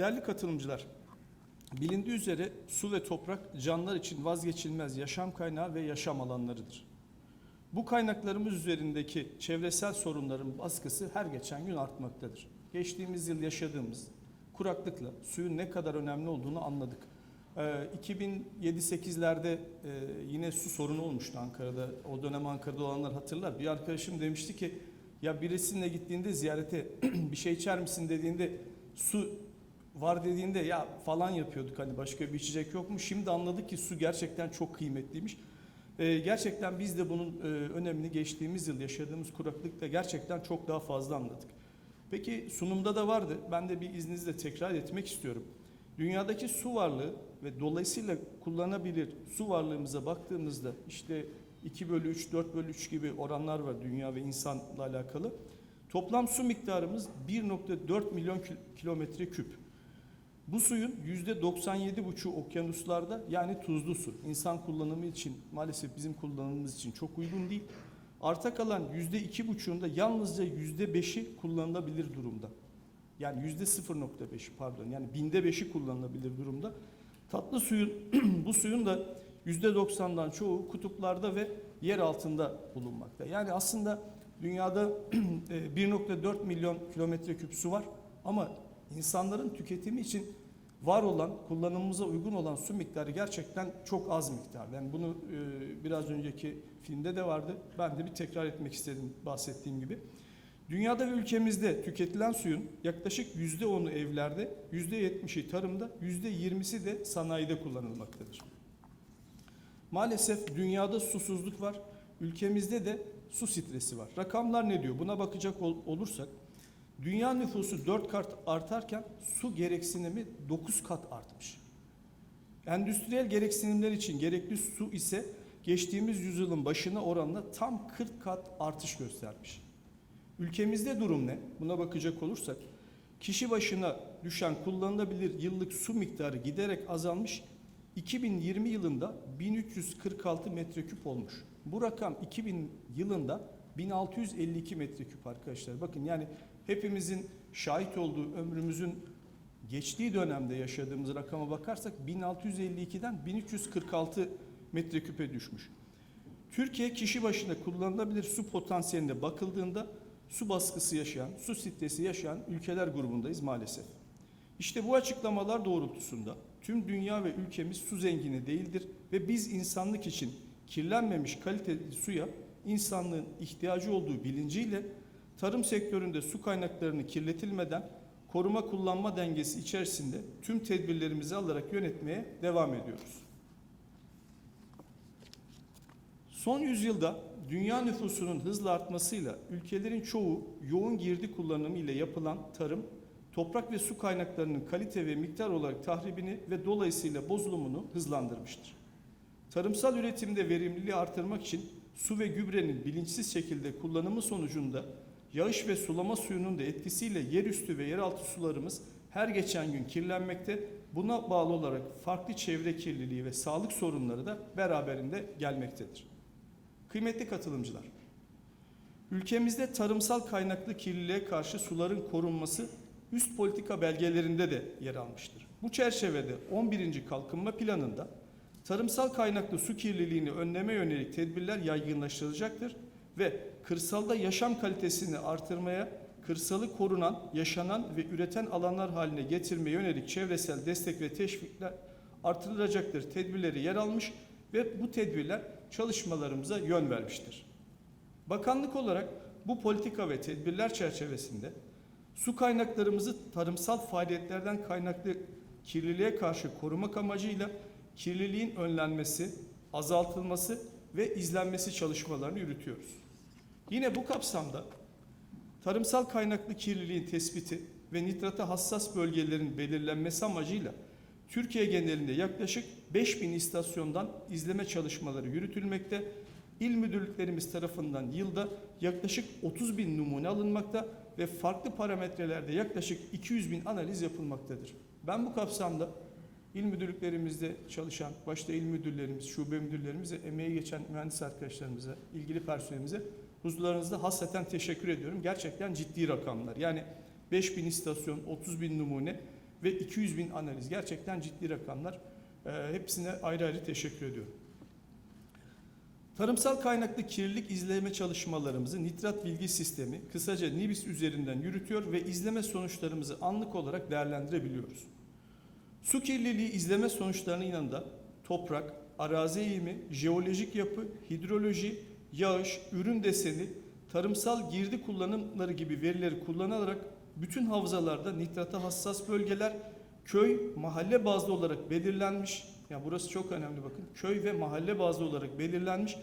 Değerli katılımcılar, bilindiği üzere su ve toprak canlılar için vazgeçilmez yaşam kaynağı ve yaşam alanlarıdır. Bu kaynaklarımız üzerindeki çevresel sorunların baskısı her geçen gün artmaktadır. Geçtiğimiz yıl yaşadığımız kuraklıkla suyun ne kadar önemli olduğunu anladık. Ee, 2007-8'lerde e, yine su sorunu olmuştu Ankara'da. O dönem Ankara'da olanlar hatırlar. Bir arkadaşım demişti ki ya birisine gittiğinde ziyarete bir şey içer misin dediğinde su var dediğinde ya falan yapıyorduk hani başka bir içecek yok mu? Şimdi anladık ki su gerçekten çok kıymetliymiş. Ee, gerçekten biz de bunun e, önemini geçtiğimiz yıl yaşadığımız kuraklıkta gerçekten çok daha fazla anladık. Peki sunumda da vardı. Ben de bir izninizle tekrar etmek istiyorum. Dünyadaki su varlığı ve dolayısıyla kullanabilir su varlığımıza baktığımızda işte 2 bölü 3, 4 bölü 3 gibi oranlar var dünya ve insanla alakalı. Toplam su miktarımız 1.4 milyon kil- kilometre küp. Bu suyun %97,5'u okyanuslarda yani tuzlu su. İnsan kullanımı için maalesef bizim kullanımımız için çok uygun değil. Arta kalan %2,5'unda yalnızca %5'i kullanılabilir durumda. Yani %0.5 pardon yani binde beşi kullanılabilir durumda. Tatlı suyun bu suyun da %90'dan çoğu kutuplarda ve yer altında bulunmakta. Yani aslında dünyada e, 1.4 milyon kilometre küp su var ama insanların tüketimi için var olan, kullanımımıza uygun olan su miktarı gerçekten çok az miktar. Yani bunu e, biraz önceki filmde de vardı. Ben de bir tekrar etmek istedim bahsettiğim gibi. Dünyada ve ülkemizde tüketilen suyun yaklaşık %10'u evlerde, %70'i tarımda, %20'si de sanayide kullanılmaktadır. Maalesef dünyada susuzluk var, ülkemizde de su stresi var. Rakamlar ne diyor? Buna bakacak ol- olursak, dünya nüfusu 4 kat artarken su gereksinimi 9 kat artmış. Endüstriyel gereksinimler için gerekli su ise geçtiğimiz yüzyılın başına oranla tam 40 kat artış göstermiş. Ülkemizde durum ne? Buna bakacak olursak kişi başına düşen kullanılabilir yıllık su miktarı giderek azalmış. 2020 yılında 1346 metreküp olmuş. Bu rakam 2000 yılında 1652 metreküp arkadaşlar. Bakın yani hepimizin şahit olduğu ömrümüzün geçtiği dönemde yaşadığımız rakama bakarsak 1652'den 1346 metreküpe düşmüş. Türkiye kişi başına kullanılabilir su potansiyeline bakıldığında su baskısı yaşayan, su stresi yaşayan ülkeler grubundayız maalesef. İşte bu açıklamalar doğrultusunda tüm dünya ve ülkemiz su zengini değildir ve biz insanlık için kirlenmemiş kaliteli suya insanlığın ihtiyacı olduğu bilinciyle tarım sektöründe su kaynaklarını kirletilmeden koruma kullanma dengesi içerisinde tüm tedbirlerimizi alarak yönetmeye devam ediyoruz. Son yüzyılda dünya nüfusunun hızla artmasıyla ülkelerin çoğu yoğun girdi kullanımı ile yapılan tarım, toprak ve su kaynaklarının kalite ve miktar olarak tahribini ve dolayısıyla bozulumunu hızlandırmıştır. Tarımsal üretimde verimliliği artırmak için su ve gübrenin bilinçsiz şekilde kullanımı sonucunda yağış ve sulama suyunun da etkisiyle yerüstü ve yeraltı sularımız her geçen gün kirlenmekte. Buna bağlı olarak farklı çevre kirliliği ve sağlık sorunları da beraberinde gelmektedir. Kıymetli katılımcılar, ülkemizde tarımsal kaynaklı kirliliğe karşı suların korunması üst politika belgelerinde de yer almıştır. Bu çerçevede 11. Kalkınma Planı'nda tarımsal kaynaklı su kirliliğini önleme yönelik tedbirler yaygınlaştırılacaktır ve kırsalda yaşam kalitesini artırmaya, kırsalı korunan, yaşanan ve üreten alanlar haline getirmeye yönelik çevresel destek ve teşvikler artırılacaktır. Tedbirleri yer almış ve bu tedbirler çalışmalarımıza yön vermiştir. Bakanlık olarak bu politika ve tedbirler çerçevesinde su kaynaklarımızı tarımsal faaliyetlerden kaynaklı kirliliğe karşı korumak amacıyla kirliliğin önlenmesi, azaltılması ve izlenmesi çalışmalarını yürütüyoruz. Yine bu kapsamda tarımsal kaynaklı kirliliğin tespiti ve nitrata hassas bölgelerin belirlenmesi amacıyla Türkiye genelinde yaklaşık 5000 istasyondan izleme çalışmaları yürütülmekte. İl müdürlüklerimiz tarafından yılda yaklaşık 30 bin numune alınmakta ve farklı parametrelerde yaklaşık 200 bin analiz yapılmaktadır. Ben bu kapsamda il müdürlüklerimizde çalışan, başta il müdürlerimiz, şube müdürlerimize, emeği geçen mühendis arkadaşlarımıza, ilgili personelimize huzurlarınızda hasreten teşekkür ediyorum. Gerçekten ciddi rakamlar. Yani 5000 istasyon, 30 bin numune ve 200 bin analiz. Gerçekten ciddi rakamlar. Ee, hepsine ayrı ayrı teşekkür ediyorum. Tarımsal kaynaklı kirlilik izleme çalışmalarımızı nitrat bilgi sistemi, kısaca NIBIS üzerinden yürütüyor ve izleme sonuçlarımızı anlık olarak değerlendirebiliyoruz. Su kirliliği izleme sonuçlarının yanında toprak, arazi eğimi, jeolojik yapı, hidroloji, yağış, ürün deseni, tarımsal girdi kullanımları gibi verileri kullanarak bütün havzalarda nitrata hassas bölgeler köy, mahalle bazlı olarak belirlenmiş. Ya burası çok önemli bakın. Köy ve mahalle bazlı olarak belirlenmiş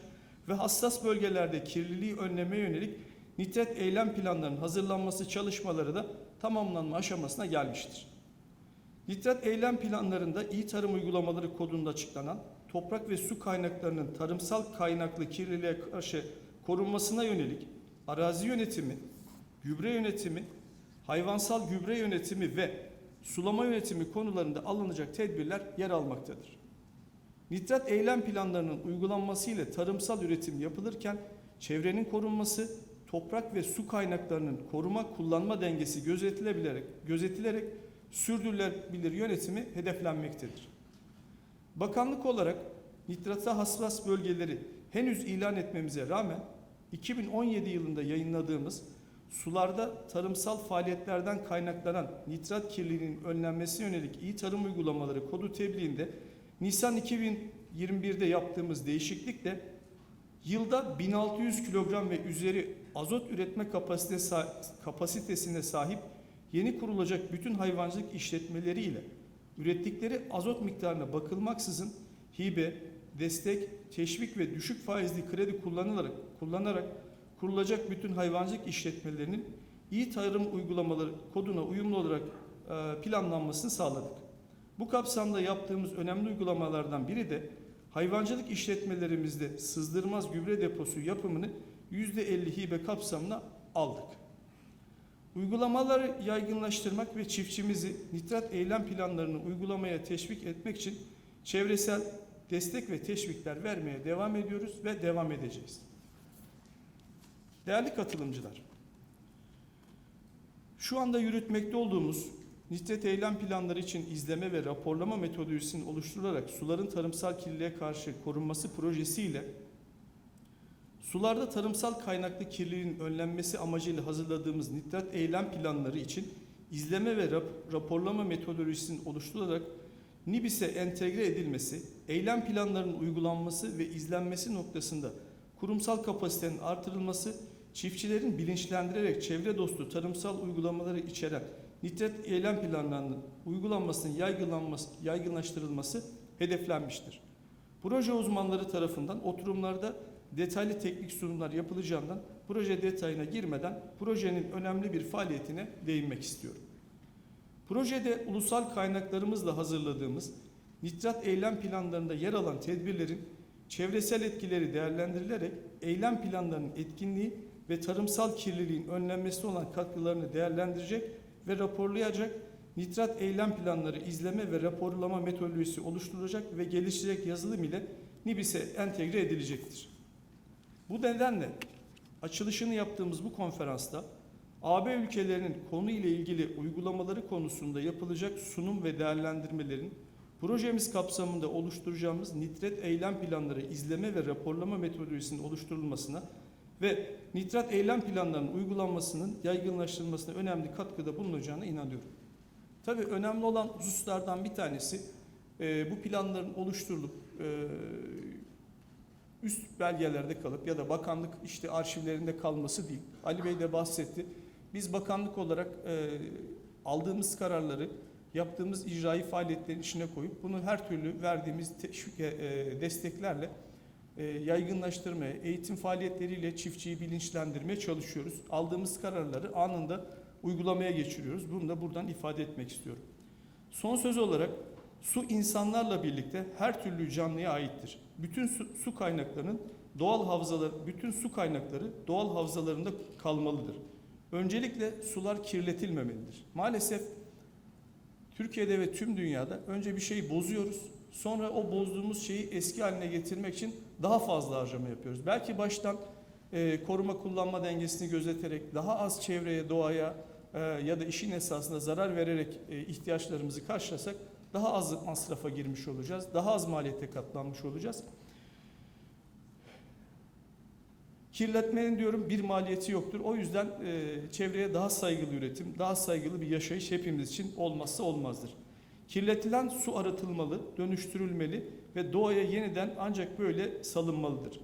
ve hassas bölgelerde kirliliği önlemeye yönelik nitrat eylem planlarının hazırlanması çalışmaları da tamamlanma aşamasına gelmiştir. Nitrat eylem planlarında iyi tarım uygulamaları kodunda açıklanan toprak ve su kaynaklarının tarımsal kaynaklı kirliliğe karşı korunmasına yönelik arazi yönetimi, gübre yönetimi, hayvansal gübre yönetimi ve sulama yönetimi konularında alınacak tedbirler yer almaktadır. Nitrat eylem planlarının uygulanması ile tarımsal üretim yapılırken çevrenin korunması, toprak ve su kaynaklarının koruma kullanma dengesi gözetilebilerek, gözetilerek sürdürülebilir yönetimi hedeflenmektedir. Bakanlık olarak nitrata hassas bölgeleri henüz ilan etmemize rağmen 2017 yılında yayınladığımız sularda tarımsal faaliyetlerden kaynaklanan nitrat kirliliğinin önlenmesi yönelik iyi tarım uygulamaları kodu tebliğinde Nisan 2021'de yaptığımız değişiklikle yılda 1600 kilogram ve üzeri azot üretme kapasite kapasitesine sahip yeni kurulacak bütün hayvancılık işletmeleri ile ürettikleri azot miktarına bakılmaksızın hibe, destek, teşvik ve düşük faizli kredi kullanılarak kullanarak kurulacak bütün hayvancılık işletmelerinin iyi tarım uygulamaları koduna uyumlu olarak e, planlanmasını sağladık. Bu kapsamda yaptığımız önemli uygulamalardan biri de hayvancılık işletmelerimizde sızdırmaz gübre deposu yapımını %50 hibe kapsamına aldık. Uygulamaları yaygınlaştırmak ve çiftçimizi nitrat eylem planlarını uygulamaya teşvik etmek için çevresel destek ve teşvikler vermeye devam ediyoruz ve devam edeceğiz. Değerli katılımcılar, şu anda yürütmekte olduğumuz nitrat eylem planları için izleme ve raporlama metodolojisinin oluşturularak suların tarımsal kirliliğe karşı korunması projesiyle sularda tarımsal kaynaklı kirliliğin önlenmesi amacıyla hazırladığımız nitrat eylem planları için izleme ve rap raporlama metodolojisinin oluşturularak NİBİS'e entegre edilmesi, eylem planlarının uygulanması ve izlenmesi noktasında kurumsal kapasitenin artırılması, çiftçilerin bilinçlendirerek çevre dostu tarımsal uygulamaları içeren nitrat eylem planlarının uygulanmasının yaygınlanması, yaygınlaştırılması hedeflenmiştir. Proje uzmanları tarafından oturumlarda detaylı teknik sunumlar yapılacağından proje detayına girmeden projenin önemli bir faaliyetine değinmek istiyorum. Projede ulusal kaynaklarımızla hazırladığımız nitrat eylem planlarında yer alan tedbirlerin çevresel etkileri değerlendirilerek eylem planlarının etkinliği ve tarımsal kirliliğin önlenmesi olan katkılarını değerlendirecek ve raporlayacak nitrat eylem planları izleme ve raporlama metodolojisi oluşturulacak ve geliştirecek yazılım ile NİBİS'e entegre edilecektir. Bu nedenle açılışını yaptığımız bu konferansta AB ülkelerinin konu ile ilgili uygulamaları konusunda yapılacak sunum ve değerlendirmelerin projemiz kapsamında oluşturacağımız nitrat eylem planları izleme ve raporlama metodolojisinin oluşturulmasına ve nitrat eylem planlarının uygulanmasının yaygınlaştırılmasına önemli katkıda bulunacağına inanıyorum. Tabii önemli olan hususlardan bir tanesi e, bu planların oluşturulup e, üst belgelerde kalıp ya da bakanlık işte arşivlerinde kalması değil. Ali Bey de bahsetti. Biz bakanlık olarak e, aldığımız kararları yaptığımız icraî faaliyetlerin içine koyup bunu her türlü verdiğimiz teşvik, e, desteklerle e, yaygınlaştırmaya, eğitim faaliyetleriyle çiftçiyi bilinçlendirmeye çalışıyoruz. Aldığımız kararları anında uygulamaya geçiriyoruz. Bunu da buradan ifade etmek istiyorum. Son söz olarak su insanlarla birlikte her türlü canlıya aittir. Bütün su, su kaynaklarının doğal havzalar, bütün su kaynakları doğal havzalarında kalmalıdır. Öncelikle sular kirletilmemelidir. Maalesef Türkiye'de ve tüm dünyada önce bir şeyi bozuyoruz. Sonra o bozduğumuz şeyi eski haline getirmek için daha fazla harcama yapıyoruz. Belki baştan e, koruma kullanma dengesini gözeterek daha az çevreye, doğaya e, ya da işin esasında zarar vererek e, ihtiyaçlarımızı karşılasak daha az masrafa girmiş olacağız. Daha az maliyete katlanmış olacağız. Kirletmenin diyorum bir maliyeti yoktur. O yüzden e, çevreye daha saygılı üretim, daha saygılı bir yaşayış hepimiz için olmazsa olmazdır. Kirletilen su arıtılmalı, dönüştürülmeli ve doğaya yeniden ancak böyle salınmalıdır.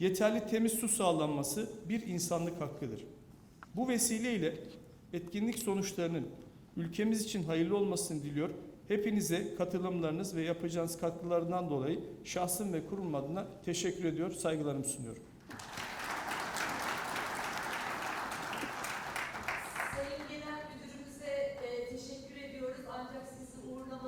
Yeterli temiz su sağlanması bir insanlık hakkıdır. Bu vesileyle etkinlik sonuçlarının ülkemiz için hayırlı olmasını diliyor. Hepinize katılımlarınız ve yapacağınız katkılarından dolayı şahsım ve kurum adına teşekkür ediyor, saygılarımı sunuyorum.